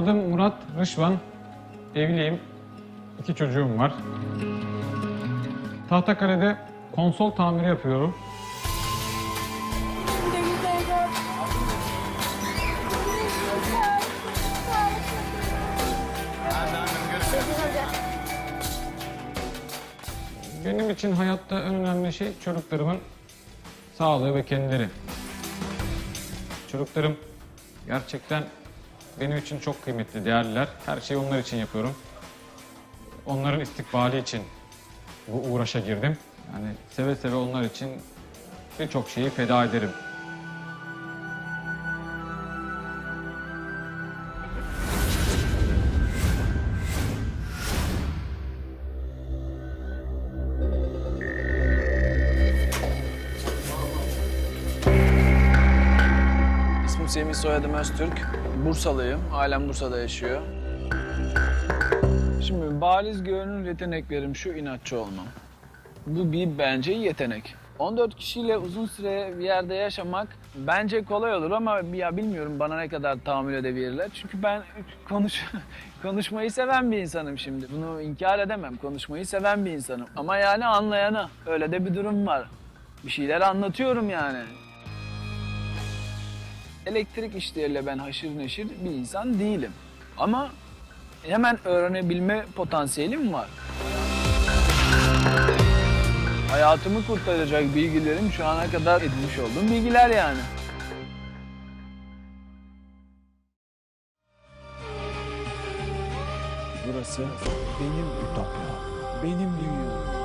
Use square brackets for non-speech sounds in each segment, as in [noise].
Adım Murat Rışvan. Evliyim. İki çocuğum var. Tahtakale'de konsol tamiri yapıyorum. Benim için hayatta en önemli şey çocuklarımın sağlığı ve kendileri. Çocuklarım gerçekten benim için çok kıymetli, değerliler. Her şeyi onlar için yapıyorum. Onların istikbali için bu uğraşa girdim. Yani seve seve onlar için birçok şeyi feda ederim. Soyadım Öztürk. Bursalıyım, ailem Bursa'da yaşıyor. Şimdi bariz görünür yeteneklerim şu inatçı olmam. Bu bir bence yetenek. 14 kişiyle uzun süre bir yerde yaşamak bence kolay olur ama ya bilmiyorum bana ne kadar tahammül edebilirler. Çünkü ben konuş [laughs] konuşmayı seven bir insanım şimdi. Bunu inkar edemem. Konuşmayı seven bir insanım. Ama yani anlayana öyle de bir durum var. Bir şeyler anlatıyorum yani elektrik işleriyle ben haşır neşir bir insan değilim. Ama hemen öğrenebilme potansiyelim var. Hayatımı kurtaracak bilgilerim şu ana kadar edinmiş olduğum bilgiler yani. Burası benim ütopyam. Benim dünyam.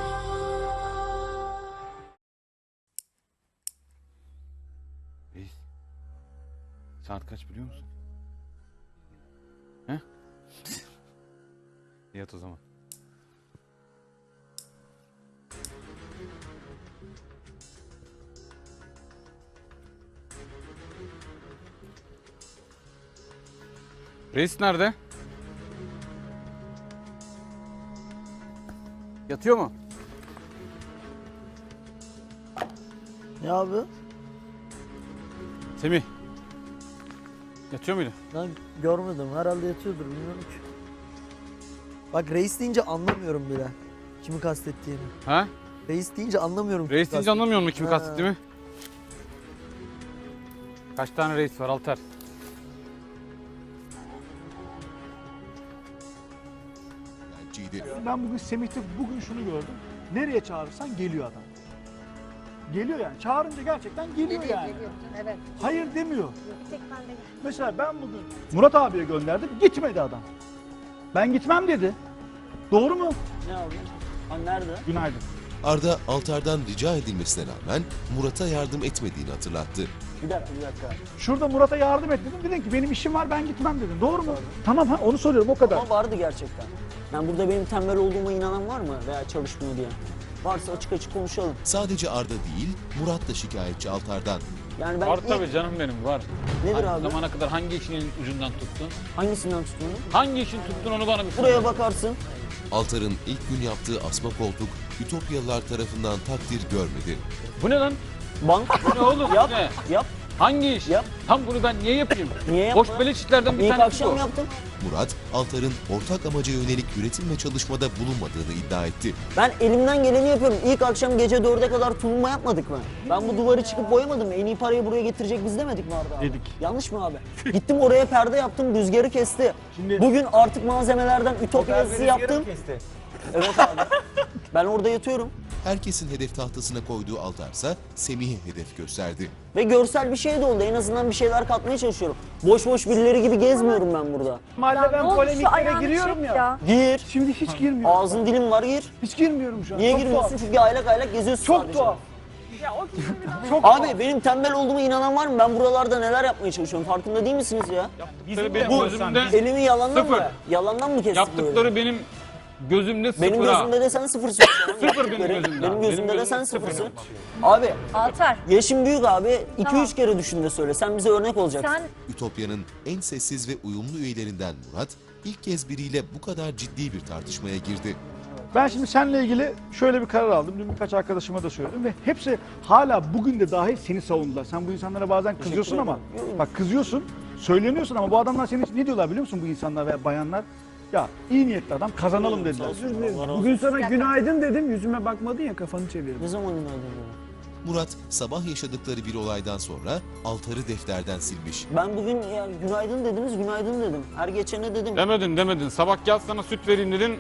Saat kaç biliyor musun? He? Yat o zaman. Reis nerede? Yatıyor mu? Ne abi? Semih. Yatıyor muydu? Ben görmedim. Herhalde yatıyordur bilmiyorum ki. Bak reis deyince anlamıyorum bile. Kimi kastettiğini. Ha? Reis deyince anlamıyorum. Reis deyince anlamıyor musun kimi Ha. kastettiğimi? Kaç tane reis var Alter? Ben bugün Semih'te bugün şunu gördüm. Nereye çağırırsan geliyor adam. Geliyor yani. Çağırınca gerçekten geliyor yani. Evet. Hayır demiyor. Tek ben de Mesela ben bugün Murat abiye gönderdim. Gitmedi adam. Ben gitmem dedi. Doğru mu? Ne abi? Ha nerede? Günaydın. Arda altardan rica edilmesine rağmen Murat'a yardım etmediğini hatırlattı. Bir dakika bir dakika. Şurada Murat'a yardım et dedim. Dedin ki benim işim var ben gitmem dedin. Doğru mu? Tamam ha onu soruyorum o kadar. Ama vardı gerçekten. Yani burada benim tembel olduğuma inanan var mı veya çalışmıyor diye? Varsa açık açık konuşalım. Sadece Arda değil, Murat da şikayetçi altardan. Yani ben Var ilk- tabii canım benim var. Nedir Hangi abi? zamana kadar hangi işin ucundan tuttun? Hangisinden tuttuğunu? Hangi işin tuttun onu bana bir söyle. Buraya bakarsın. Altar'ın ilk gün yaptığı asma koltuk Ütopyalılar tarafından takdir görmedi. Bu ne lan? Bank. Bu ne oğlum? yap. Ne? Yap. Hangi iş? Yap. Tam bunu ben niye yapayım? [laughs] Niye yapma? Boş beleş işlerden bir İlk tanesi akşam bu. yaptım. Murat, Altar'ın ortak amaca yönelik üretim ve çalışmada bulunmadığını iddia etti. Ben elimden geleni yapıyorum. İlk akşam gece dörde kadar tulumba yapmadık mı? Ben bu duvarı çıkıp boyamadım. En iyi parayı buraya getirecek biz demedik mi Arda abi? Dedik. Yanlış mı abi? Gittim oraya perde yaptım, rüzgarı kesti. Şimdi- Bugün artık malzemelerden ütopya yazısı yaptım. Evet abi. ben orada yatıyorum. Herkesin hedef tahtasına koyduğu Altarsa Semih'e hedef gösterdi. Ve görsel bir şey de oldu. En azından bir şeyler katmaya çalışıyorum. Boş boş birileri gibi gezmiyorum ben burada. Mahalle ben oldu şu polemiklere ayağını giriyorum çek ya. ya. Gir. Şimdi hiç girmiyorum. Ağzın dilim var gir. Hiç girmiyorum şu an. Niye Çok girmiyorsun? tuhaf. Çünkü aylak aylak geziyorsun Çok sadece. tuhaf. Ya o kişinin Çok Abi benim tembel olduğuma inanan var mı? Ben buralarda neler yapmaya çalışıyorum. Farkında değil misiniz ya? Yaptıkları benim Bu- gözümde, Elimi yalandan Sıfır. mı? Yalandan mı yaptıkları böyle? benim gözümde sıfır Benim gözümde de sen sıfırsın. [laughs] Sıfır benim gözümde. Benim gözümde de sen sıfırsın. Abi Altar. yaşın büyük abi. 2-3 Tamam. kere düşün de söyle. Sen bize örnek olacaksın. Sen Ütopya'nın en sessiz ve uyumlu üyelerinden Murat, ilk kez biriyle bu kadar ciddi bir tartışmaya girdi. Ben şimdi seninle ilgili şöyle bir karar aldım. Dün birkaç arkadaşıma da söyledim ve hepsi hala bugün de dahi seni savundular. Sen bu insanlara bazen kızıyorsun ama bak kızıyorsun söyleniyorsun ama bu adamlar senin için ne diyorlar biliyor musun bu insanlar ve bayanlar? Ya iyi niyetli adam kazanalım dediler. Bugün sana günaydın dedim yüzüme bakmadın ya kafanı çevirdin. Ne zaman günaydın dedi? Murat sabah yaşadıkları bir olaydan sonra altarı defterden silmiş. Ben bugün ya günaydın dediniz günaydın dedim. Her geçene dedim. Demedin demedin. Sabah gel sana süt vereyim dedin.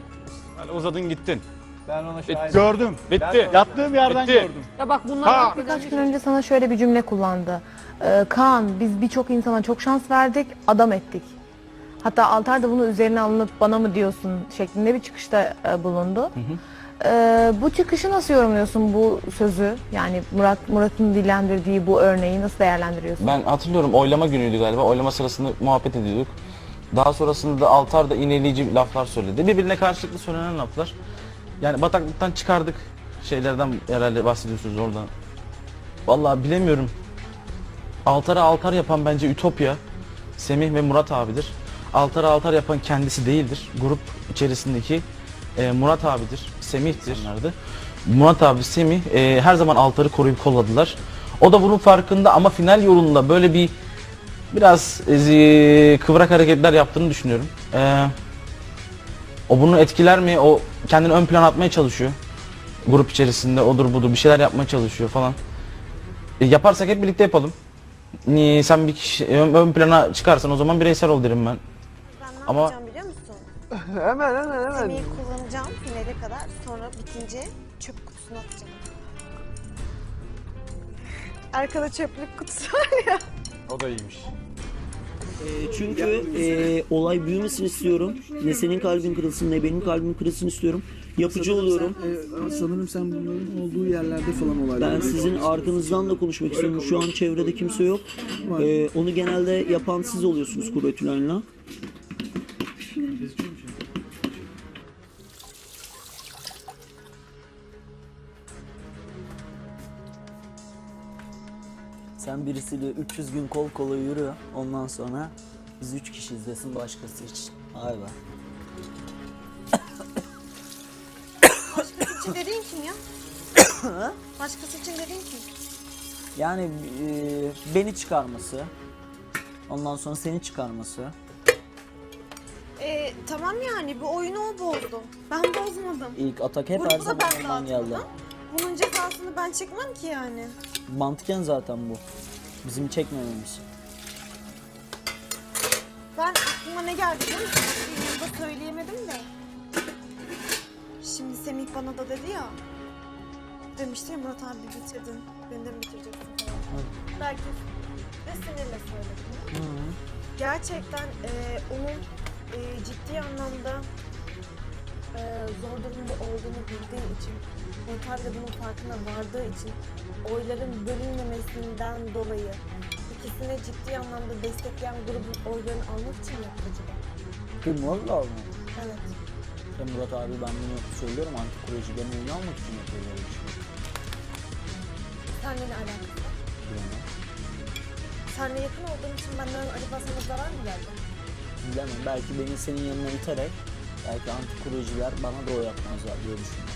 Böyle uzadın gittin. Ben ona şahit. Gördüm. Bitti. Yattığım yerden Bitti. gördüm. Ya bak bunlar Ha! Birkaç gün önce sana şöyle bir cümle kullandı. Ee, Kaan biz birçok insana çok şans verdik, adam ettik. Hatta Altar da bunu üzerine alınıp bana mı diyorsun şeklinde bir çıkışta e, bulundu. Ee, bu çıkışı nasıl yorumluyorsun bu sözü? Yani Murat Murat'ın dillendirdiği bu örneği nasıl değerlendiriyorsun? Ben hatırlıyorum oylama günüydü galiba. Oylama sırasında muhabbet ediyorduk. Daha sonrasında da Altar da iğneleyici laflar söyledi. Birbirine karşılıklı söylenen laflar. Yani bataklıktan çıkardık şeylerden herhalde bahsediyorsunuz oradan. Vallahi bilemiyorum. Altar'a altar yapan bence Ütopya, Semih ve Murat abidir. Altar'a altar yapan kendisi değildir. Grup içerisindeki e, Murat abidir, Semih'tir. Murat abi, Semih e, her zaman altarı koruyup kolladılar. O da bunun farkında ama final yolunda böyle bir biraz e, kıvrak hareketler yaptığını düşünüyorum. E, o bunu etkiler mi? O kendini ön plana atmaya çalışıyor. Grup içerisinde odur budur bir şeyler yapmaya çalışıyor falan. E, yaparsak hep birlikte yapalım. Niye sen bir kişi ön, ön plana çıkarsan o zaman bireysel ol derim ben. Ne Ama- yapacağım biliyor musun? [laughs] Hemen hemen hemen. Yemeği kullanacağım finale kadar. Sonra bitince çöp kutusuna atacağım. Arkada çöplük kutusu var ya. O da iyiymiş. Ee, çünkü e, olay büyümesin istiyorum. Ne senin kalbin kırılsın ne benim kalbim kırılsın istiyorum. Yapıcı oluyorum. sanırım sen bunların olduğu yerlerde falan olaylar. Ben sizin arkanızdan da konuşmak istiyorum. Şu an çevrede kimse yok. Ee, onu genelde yapan siz oluyorsunuz Kuretülen'le. Sen birisiyle 300 gün kol kola yürü. Ondan sonra biz 3 kişi izlesin başkası için. Vay be. Başkası için dediğin kim ya? Başkası için dediğin kim? Yani e, beni çıkarması. Ondan sonra seni çıkarması. Ee, tamam yani bu oyunu o bozdu. Ben bozmadım. İlk atak hep her Grubu da zaman ben ondan geldi. Bunun cezasını ben çekmem ki yani. Mantıken zaten bu. Bizim çekmememiz. Ben aklıma ne geldi biliyor musun? Burada söyleyemedim de. Şimdi Semih bana da dedi ya. Demişti ya Murat abi bitirdin. Beni de mi bitireceksin falan. Belki ve sinirle söyledim. Gerçekten e, onun e, ciddi anlamda e, zor durumda olduğunu bildiği için abi de bunun farkına vardığı için oyların bölünmemesinden dolayı ikisine ciddi anlamda destekleyen grubun oylarını almak için mi yaptı acaba? Kim valla mı? Evet. Ya Murat abi ben bunu söylüyorum antikurecilerin oyunu almak için yapıyor böyle bir şey. Seninle ne alakası var? Bilemem. Seninle yakın olduğum için benden acaba sana zarar mı geldi? Bilemem. Belki beni senin yanına iterek belki antikureciler bana da oy atmazlar diye düşünüyorum.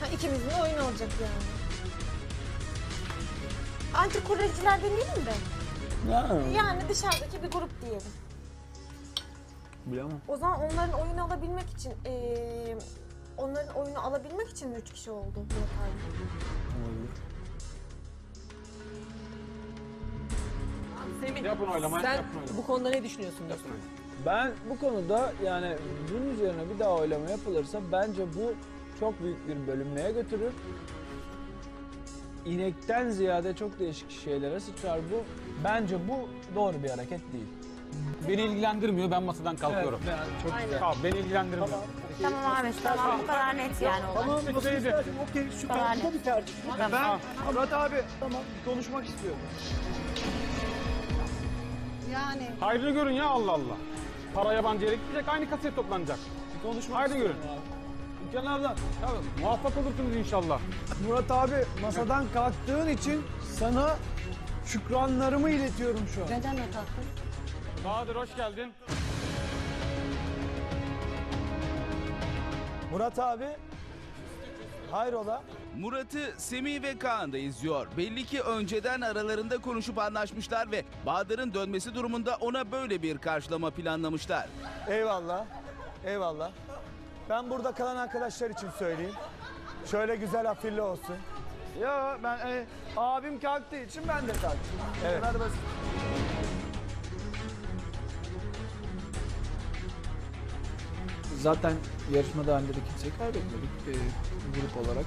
Ha ikimizin de oyun olacak yani. Anti kureciler demeyelim de. Yani. Yani dışarıdaki bir grup diyelim. Bilemem. O zaman onların oyunu alabilmek için eee onların oyunu alabilmek için mi üç kişi oldu Murat abi? Olabilir. Yapın oylamayı, Sen yapın oylamayı. bu konuda ne düşünüyorsun? Yapın oylamayı. Ben bu konuda yani bunun üzerine bir daha oylama yapılırsa bence bu çok büyük bir bölünmeye götürür. İnekten ziyade çok değişik şeylere sıçrar bu. Bence bu doğru bir hareket değil. Beni ilgilendirmiyor. Ben masadan kalkıyorum. Evet, yani çok güzel. Tamam, beni ilgilendirmiyor. Tamam abi tamam bu kadar net yani Tamam, Bittiydi. okey süper. Tamam. Bu da bir tercih. Ben Murat abi tamam konuşmak istiyorum. Yani. Hayrını görün ya Allah Allah. Para yabancı yere gidecek, aynı kasaya toplanacak. Bir konuşmak Haydi abi. İlkan abla Tabii, muvaffak olursunuz inşallah. Murat abi masadan kalktığın için sana şükranlarımı iletiyorum şu an. Neden ne kalktın? Bahadır hoş geldin. Murat abi hayrola? Murat'ı Semih ve Kaan da izliyor. Belli ki önceden aralarında konuşup anlaşmışlar ve Bahadır'ın dönmesi durumunda ona böyle bir karşılama planlamışlar. Eyvallah. Eyvallah. Ben burada kalan arkadaşlar için söyleyeyim. Şöyle güzel afilli olsun. Ya ben e, abim kalktığı için ben de kalktım. Evet. Hadi basit. Zaten yarışmada halinde de kimseyi kaybetmedik. Ee, grup olarak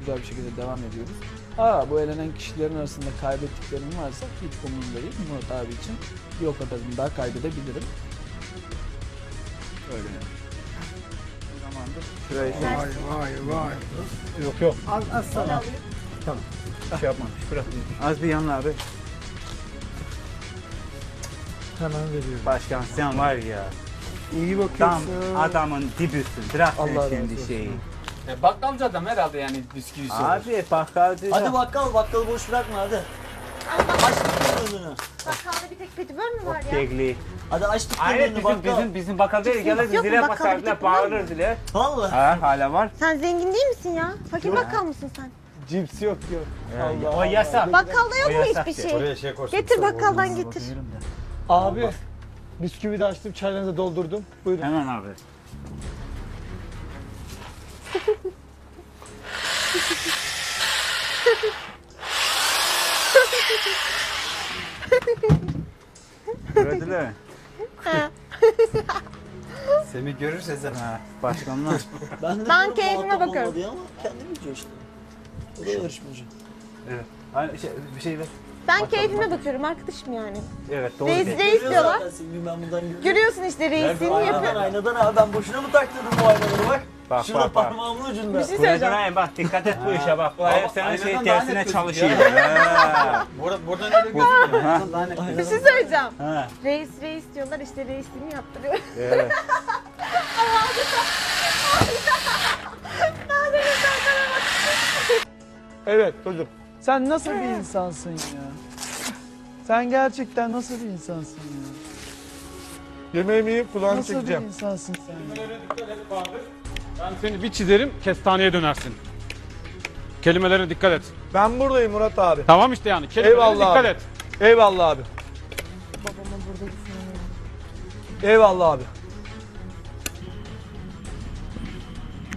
güzel bir şekilde devam ediyoruz. Aa bu elenen kişilerin arasında kaybettiklerim varsa hiç umurumda değil. Murat abi için bir o kadarını daha kaybedebilirim. Öyle yani. Az bir yanına abi. Hemen veriyorum. Başkan sen var ya. İyi Tam bakıyorsun. adamın dibisin. Bırak Allah sen razı şimdi olsun. şeyi. bakkalcı adam herhalde yani bisküvisi Abi bakkalcı. Hadi bakkal bakkalı boş bırakma hadi. Aç dükkanın önünü. Bakkalda bir tek petibör mü var ya? Kekli. Hadi aç dükkanın Hayır önünü bizim bakkal. bizim bizim bakkal değil. Gelir yok mu? zile Bakkalda bir basarlar bağırır zile. Vallahi. Ha hala var. Sen zengin değil misin ya? Fakir bakkal mısın sen? Cips yok yok. o yasak. Bakkalda yok mu yasak hiçbir diye. şey? Getir bakkaldan getir. Abi bisküvi de açtım, çaylarınızı doldurdum. Buyurun. Hemen abi. Gördüler mi? Semih görürse sen. Ha, başkanlar. Ben, de Ben diyorum keyfime muhatap diye Ama kendi biliyor işte. O da yarışmacı. evet. Hani şey, bir şey ver. Ben keyfime bakıyorum arkadaşım yani. Evet doğru. Reis reis diyorlar. ben buradan görüyorum. Görüyorsun işte reisini Aynadan yapıyor. aynadan abi ben boşuna mı taktırdım bu aynaları bak. Bak Şurada bak bak. parmağımın ucunda. Bir şey söyleyeceğim. döneyim bak dikkat et bu işe bak. Bu hep senin şey aynadan daha tersine net çalışıyor. [laughs] gözüküyor. Ha. Burada, buradan öyle gözüküyor. Ha. Bir şey söyleyeceğim. Ha. Reis reis diyorlar işte reisliğini yaptırıyor. [laughs] Evet. Evet çocuk. Sen nasıl bir insansın ya? Sen gerçekten nasıl bir insansın ya? Yemeğimi yiyip kulağını nasıl çekeceğim. Nasıl bir insansın sen? Ben seni bir çizerim kestaneye dönersin. Kelimelere dikkat et. Ben buradayım Murat abi. Tamam işte yani kelimelere Eyvallah dikkat abi. et. Eyvallah abi. Eyvallah abi.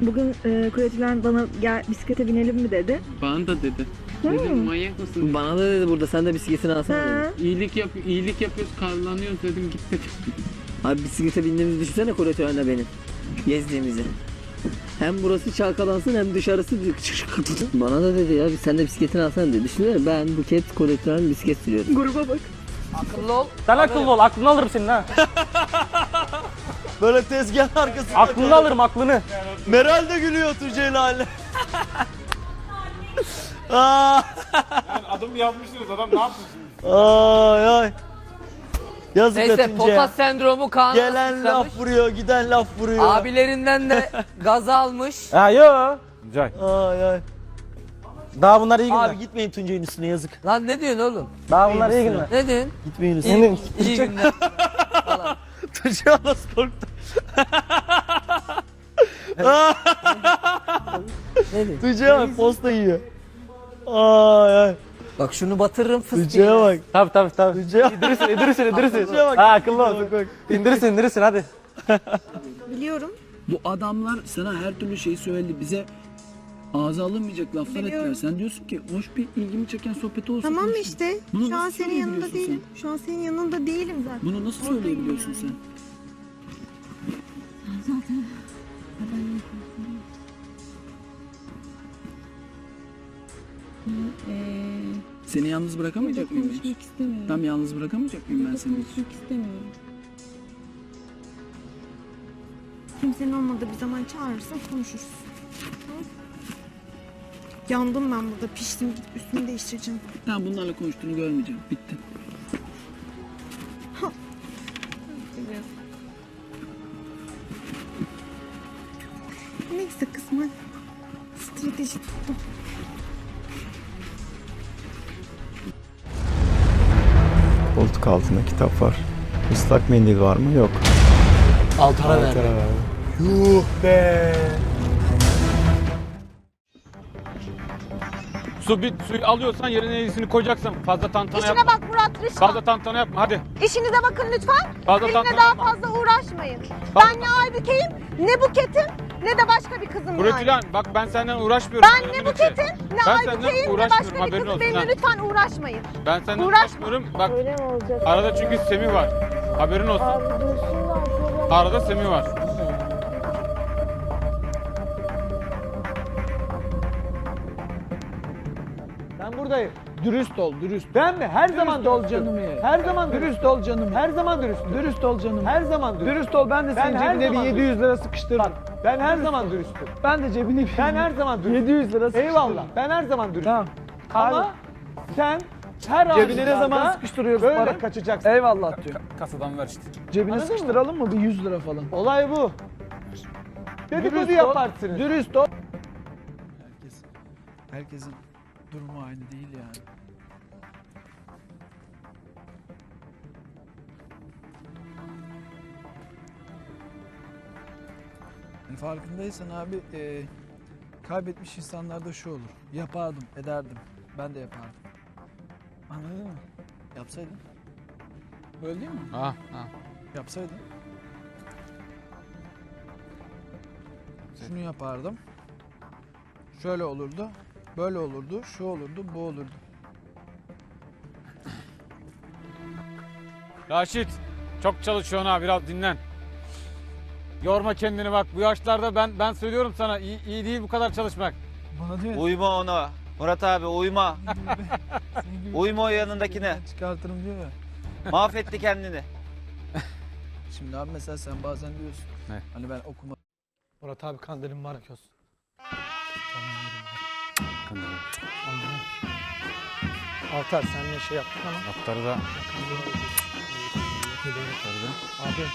Bugün e, kuleciler bana gel bisiklete binelim mi dedi. Bana da dedi. Dedim manyak mısın? Bana da dedi burada sen de bisikletini alsana Ha. İyilik yap iyilik yapıyoruz karlanıyoruz dedim git dedim. [laughs] Abi bisiklete bindiğimizi düşünsene koletöründe benim. Gezdiğimizi. Hem burası çalkalansın hem dışarısı Bana da dedi ya sen de bisikletini alsana dedi. Düşünsene ben Buket koletörün bisiklet sürüyorum. Gruba bak. Sen akıllı ol aklını alırım senin ha. [laughs] Böyle tezgahın arkasında. Aklını alırım aklını. Meral de gülüyor Tuğçe'yle hale. Aa, Adım yapmışsınız adam ne yapmışsınız? ay ay. Yazık Neyse Neyse, potas sendromu Kaan'a Gelen sıçramış. laf vuruyor, giden laf vuruyor. Abilerinden de [laughs] gaz almış. Ha yo. Güzel. Ay ay. Daha bunlar iyi günler. Abi gitmeyin Tuncay'ın üstüne yazık. Lan ne diyorsun oğlum? Daha bunlar iyi günler. Ne diyorsun? Gitmeyin üstüne. İyi, iyi günler. falan. [laughs] [laughs] Tuncay nasıl korktu? Ne diyorsun? Tuncay'a bak posta yiyor. Ay ay. Bak şunu batırırım fıs Tuncay'a diye. bak. Tabii tabii tabii. Tuncay'a bak. İndirirsin indirirsin indirirsin. Tuncay'a bak. Ha akıllı ol. Bak, bak. İndirirsin indirirsin hadi. Biliyorum. Bu adamlar sana her türlü şeyi söyledi. Bize ağza alınmayacak laflar Biliyorum. ettiler. Sen diyorsun ki hoş bir ilgimi çeken sohbet olsun. Tamam konuşun. işte. Bunu Şu an nasıl senin yanında söyleyebiliyorsun değilim. Şu an senin yanında değilim zaten. Bunu nasıl söyleyebiliyorsun sen? [laughs] Seni yalnız bırakamayacak mıyım? ben? istemiyorum. Tam yalnız bırakamayacak mıyım ben seni? istemiyorum. Kimsenin olmadığı bir zaman çağırırsın konuşuruz. Hı? Yandım ben burada piştim gidip üstümü değiştireceğim. Tamam bunlarla konuştuğunu görmeyeceğim. Bitti. Altında kitap var. Islak mendil var mı? Yok. Altara ver. Yuh be. Su bir suyu alıyorsan yerine yenisini koyacaksın. Fazla tantana İşine yapma. bak Murat lütfen. Fazla tantana yapma hadi. İşinize bakın lütfen. Fazla Benimle tantana daha yapma. fazla uğraşmayın. Fazla- Ben ne Aybüke'yim, ne Buket'im, ne de başka bir kızım yani. Kuretülen bak ben senden uğraşmıyorum. Ben ne. Buket'im, ne Ben Aybüke'yim, ne başka bir haberin kızım. olsun Benimle lütfen uğraşmayın. Ben senden Uğraşma. uğraşmıyorum. Bak Öyle mi olacak? arada çünkü Semih var. Haberin olsun. Abi dursunlar şöyle. Arada Semih var. Ben buradayım. Dürüst ol, dürüst. Ben mi? Her Dürüst zaman ol canım ye. Her zaman dürüst. Dürüst ol canım. Her zaman dürüstüm. Dürüst ol canım. Her zaman dürüst. Dürüst ol ben de Ben senin her cebine bir zaman 700 lira sıkıştırırım. Bak ben her zaman dürüstüm. Ben de cebine bir Ben her zaman dürüstüm. 700 lira sıkıştırırım. Eyvallah. Ben her zaman dürüstüm. Tamam. Ama Abi, sen her cebine ne zaman sıkıştırıyoruz böyle para? kaçacaksın. Eyvallah diyor. Kasadan ver işte. Cebine Anladın mı? sıkıştıralım mı? Bir 100 lira falan. Olay bu. Dedikodu Dürüst ol, yaparsınız. Dürüst ol. Herkes, herkesin durumu aynı değil yani. Yani farkındaysan abi e, kaybetmiş insanlarda şu olur. Yapardım, ederdim. Ben de yapardım. Anladın mı? Yapsaydın. Böyle değil mi? Ha, ha. Yapsaydın. Şunu yapardım. Şöyle olurdu. Böyle olurdu. Şu olurdu. Bu olurdu. Raşit çok çalışıyorsun ha biraz dinlen. Yorma kendini bak bu yaşlarda ben ben söylüyorum sana iyi, iyi değil bu kadar çalışmak. Bana mi? Uyma ona. Murat abi uyma. [laughs] Uyma o yanındakine. çıkartırım diyor ya. Mahvetti kendini. [laughs] Şimdi abi mesela sen bazen diyorsun. Ne? Hani ben okuma. Murat abi kandilin mübarek olsun. Altar seninle şey yaptık ama. Atları da Abi.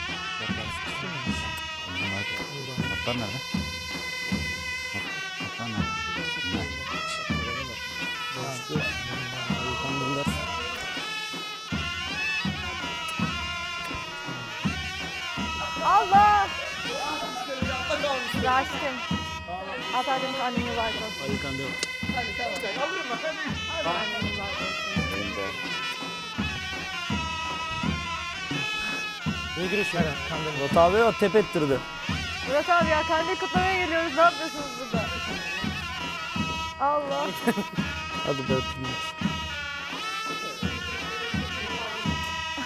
Atlar nerede? Atlar nerede? Allah! Raşit'im. Annemin mübarek olsun. Ayıkan değil. Ne giriyorsun? Murat abi o tep ettirdi. Murat abi ya kandil kutlamaya geliyoruz. Ne yapıyorsunuz burada? Allah. [laughs] Hadi be.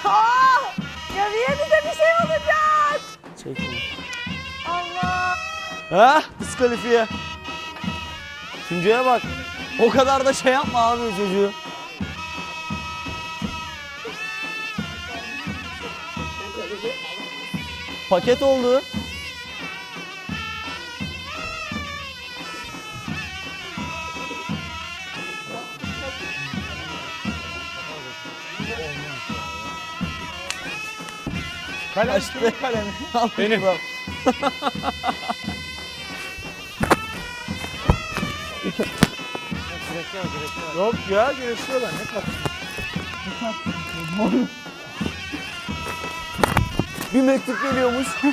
Aa! Ya niye bize bir şey olacak? Çek onu. Allah! Ha? Diskalifiye. Tuncay'a bak. O kadar da şey yapma abi çocuğu. Paket oldu. Kalem Açtı. kimin [laughs] Benim. Yok ya güreşiyorlar ne kadar. Bir mektup geliyormuş. [laughs]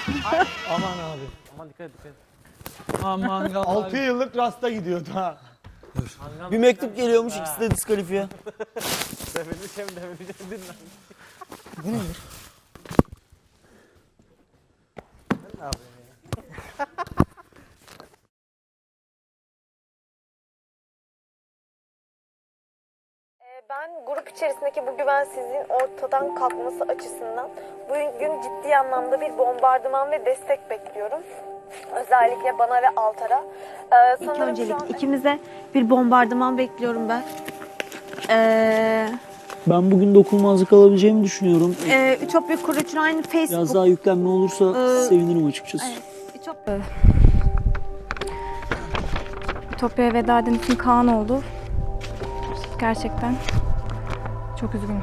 Aman abi. Aman dikkat et dikkat et. Aman [laughs] 6 yıllık rasta gidiyordu ha. Bir mektup geliyormuş ikisi de diskalifiye. [laughs] Devireceğim devireceğim dinle. Ben grup içerisindeki bu güvensizliğin ortadan kalkması açısından bugün ciddi anlamda bir bombardıman ve destek bekliyorum. Özellikle bana ve Altar'a. Ee, İlk sanırım öncelik an- ikimize bir bombardıman bekliyorum ben. Ee, Ben bugün dokunulmazlık alabileceğimi düşünüyorum. e, Ütopya Kulütüray'ın Facebook... Biraz daha yüklenme olursa Ee, sevinirim açıkçası. Evet, Ütopya... Ütopya'ya veda eden için Kaan oldu. Gerçekten çok üzgünüm.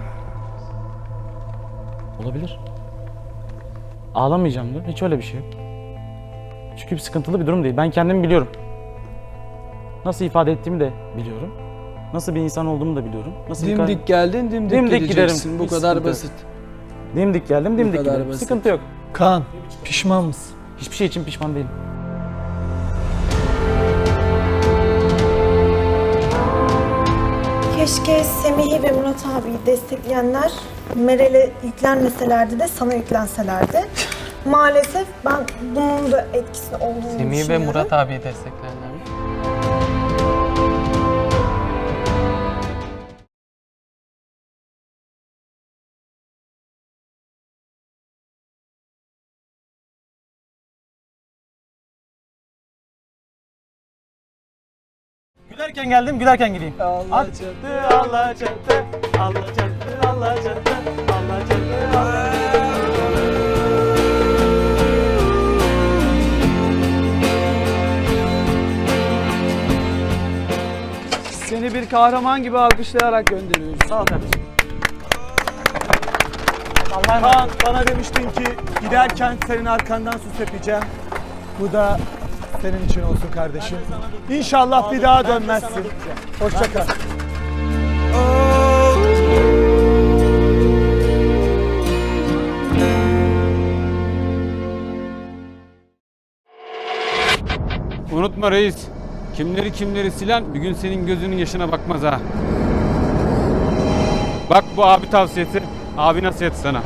Olabilir. Ağlamayacağım diyor. Hiç öyle bir şey yok. Çünkü bir sıkıntılı bir durum değil. Ben kendimi biliyorum. Nasıl ifade ettiğimi de biliyorum. Nasıl bir insan olduğumu da biliyorum. Nasıl bir Dimdik geldin, dimdik, Dimdik gideceksin. giderim. Bu Hiç kadar sıkıntı yok. basit. dimdik geldim, dimdik kadar giderim. basit. Sıkıntı yok. Kaan, pişman mısın? Hiçbir şey için pişman değilim. Keşke Semih'i ve Murat abiyi destekleyenler Meral'e yüklenmeselerdi de sana yüklenselerdi. [laughs] Maalesef ben bunun da etkisi olduğunu Semih ve düşünüyorum. Murat abiyi destekleyenler Gülerken geldim, gülerken gideyim. Allah çattı, Allah çattı, Allah çattı, Allah çattı, Allah çattı, Allah Seni bir kahraman gibi alkışlayarak gönderiyoruz. Sağ ol kardeşim. Kaan, bana demiştin ki giderken senin arkandan su sepeceğim. Bu da senin için olsun kardeşim. İnşallah bir daha dönmezsin. Hoşça kal. Unutma reis. Kimleri kimleri silen bir gün senin gözünün yaşına bakmaz ha. Bak bu abi tavsiyesi, abi nasihati sana.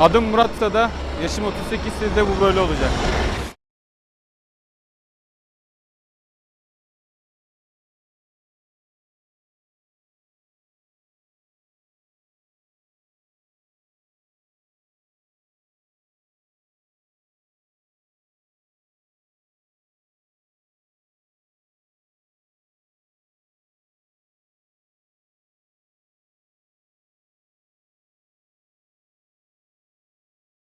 Adım Murat'sa da yaşım 38 de bu böyle olacak.